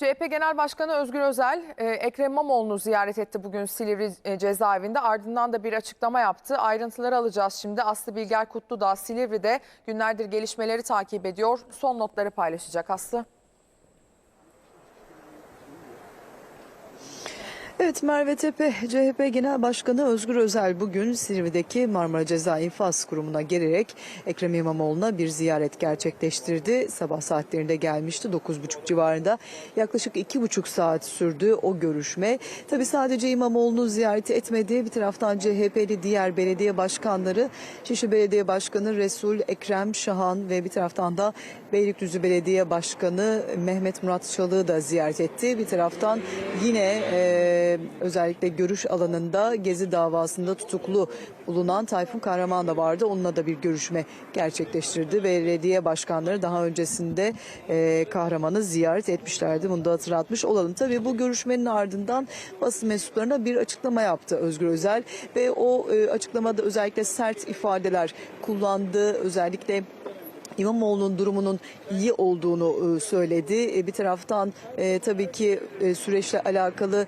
CHP Genel Başkanı Özgür Özel, e, Ekrem İmamoğlu'nu ziyaret etti bugün Silivri e, cezaevinde. Ardından da bir açıklama yaptı. Ayrıntıları alacağız şimdi. Aslı Bilger Kutlu da Silivri'de günlerdir gelişmeleri takip ediyor. Son notları paylaşacak Aslı. Evet Merve Tepe, CHP Genel Başkanı Özgür Özel bugün Silivri'deki Marmara Ceza İnfaz Kurumu'na gelerek Ekrem İmamoğlu'na bir ziyaret gerçekleştirdi. Sabah saatlerinde gelmişti 9.30 civarında. Yaklaşık 2,5 saat sürdü o görüşme. Tabi sadece İmamoğlu'nu ziyaret etmedi. Bir taraftan CHP'li diğer belediye başkanları, Şişli Belediye Başkanı Resul Ekrem Şahan ve bir taraftan da Beylikdüzü Belediye Başkanı Mehmet Murat Çalık'ı da ziyaret etti. Bir taraftan yine e, özellikle görüş alanında Gezi davasında tutuklu bulunan Tayfun Kahraman da vardı. Onunla da bir görüşme gerçekleştirdi belediye başkanları daha öncesinde e, Kahraman'ı ziyaret etmişlerdi. Bunu da hatırlatmış olalım. Tabii bu görüşmenin ardından basın mensuplarına bir açıklama yaptı Özgür Özel ve o e, açıklamada özellikle sert ifadeler kullandı. Özellikle İmamoğlu'nun durumunun iyi olduğunu e, söyledi. E, Bir taraftan e, tabii ki süreçle alakalı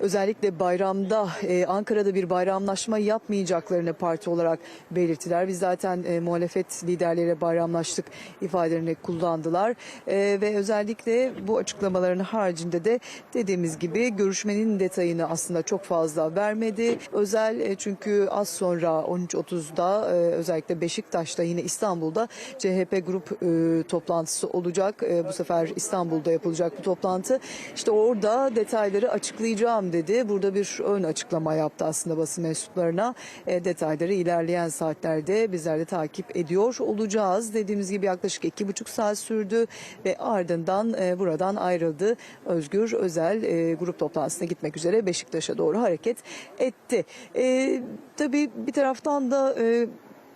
özellikle bayramda e, Ankara'da bir bayramlaşma yapmayacaklarını parti olarak belirttiler. Biz zaten e, muhalefet liderleriyle bayramlaştık ifadelerini kullandılar. E, ve özellikle bu açıklamaların haricinde de dediğimiz gibi görüşmenin detayını aslında çok fazla vermedi. Özel e, çünkü az sonra 13.30'da e, özellikle Beşiktaş'ta yine İstanbul'da CHP grup e, toplantısı olacak. E, bu sefer İstanbul'da yapılacak bu toplantı. İşte orada detayları açıklayacağım dedi. Burada bir ön açıklama yaptı aslında basın mensuplarına. E, detayları ilerleyen saatlerde bizler de takip ediyor olacağız. Dediğimiz gibi yaklaşık iki buçuk saat sürdü ve ardından e, buradan ayrıldı. Özgür Özel e, grup toplantısına gitmek üzere Beşiktaş'a doğru hareket etti. E, tabii bir taraftan da e,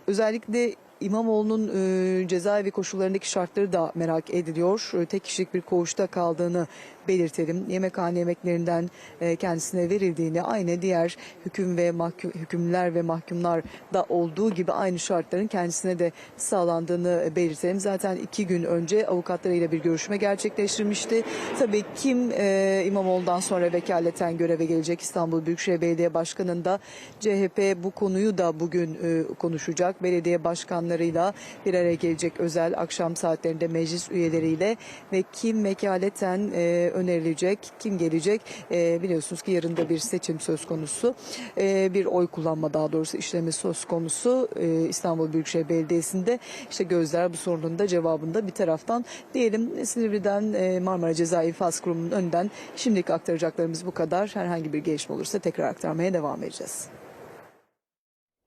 özellikle İmamoğlu'nun e, cezaevi koşullarındaki şartları da merak ediliyor. E, tek kişilik bir koğuşta kaldığını belirtelim. Yemekhane yemeklerinden e, kendisine verildiğini, aynı diğer hüküm ve mahkum, hükümlüler ve mahkumlar da olduğu gibi aynı şartların kendisine de sağlandığını belirtelim. Zaten iki gün önce avukatlarıyla bir görüşme gerçekleştirmişti. Tabii kim e, İmamoğlu'ndan sonra vekaleten göreve gelecek İstanbul Büyükşehir Belediye Başkanı'nda CHP bu konuyu da bugün e, konuşacak. Belediye başkanlarıyla bir araya gelecek özel akşam saatlerinde meclis üyeleriyle ve kim vekaleten e, önerilecek, kim gelecek e, biliyorsunuz ki yarın da bir seçim söz konusu. E, bir oy kullanma daha doğrusu işlemi söz konusu e, İstanbul Büyükşehir Belediyesi'nde. işte gözler bu sorunun da cevabında bir taraftan diyelim Silivri'den e, Marmara Ceza İnfaz Kurumu'nun önünden şimdilik aktaracaklarımız bu kadar. Herhangi bir gelişme olursa tekrar aktarmaya devam edeceğiz.